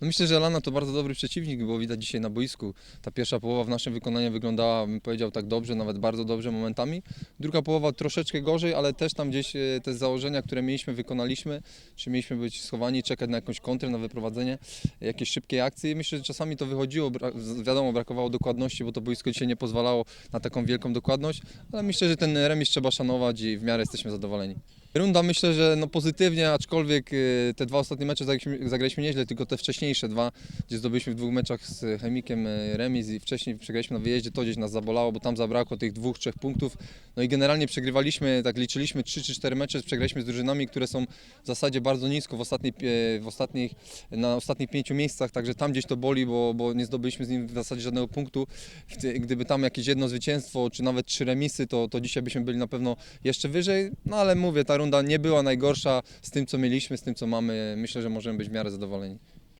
No myślę, że Lana to bardzo dobry przeciwnik, było widać dzisiaj na boisku. Ta pierwsza połowa w naszym wykonaniu wyglądała, bym powiedział, tak dobrze, nawet bardzo dobrze momentami. Druga połowa troszeczkę gorzej, ale też tam gdzieś e, te założenia, które mieliśmy, wykonaliśmy. Czy mieliśmy być schowani, czekać na jakąś kontrę, na wyprowadzenie jakiejś szybkiej akcji. Myślę, że czasami to wychodziło, wiadomo, brakowało dokładności, bo to boisko dzisiaj nie pozwalało na taką wielką dokładność, ale myślę, że ten remis trzeba szanować i w miarę jesteśmy zadowoleni. Runda myślę, że no pozytywnie, aczkolwiek y, te dwa ostatnie mecze zagraliśmy, zagraliśmy nieźle, tylko te wcześniejsze dwa, gdzie zdobyliśmy w dwóch meczach z Chemikiem y, remis i wcześniej przegraliśmy na wyjeździe, to gdzieś nas zabolało, bo tam zabrakło tych dwóch, trzech punktów. No i generalnie przegrywaliśmy, tak liczyliśmy 3 czy 4 mecze, przegraliśmy z drużynami, które są w zasadzie bardzo nisko w, e, w ostatnich, na ostatnich pięciu miejscach, także tam gdzieś to boli, bo, bo nie zdobyliśmy z nim w zasadzie żadnego punktu. Gdyby tam jakieś jedno zwycięstwo, czy nawet trzy remisy, to, to dzisiaj byśmy byli na pewno jeszcze wyżej. No ale mówię, ta runda nie była najgorsza z tym, co mieliśmy, z tym, co mamy. Myślę, że możemy być w miarę zadowoleni.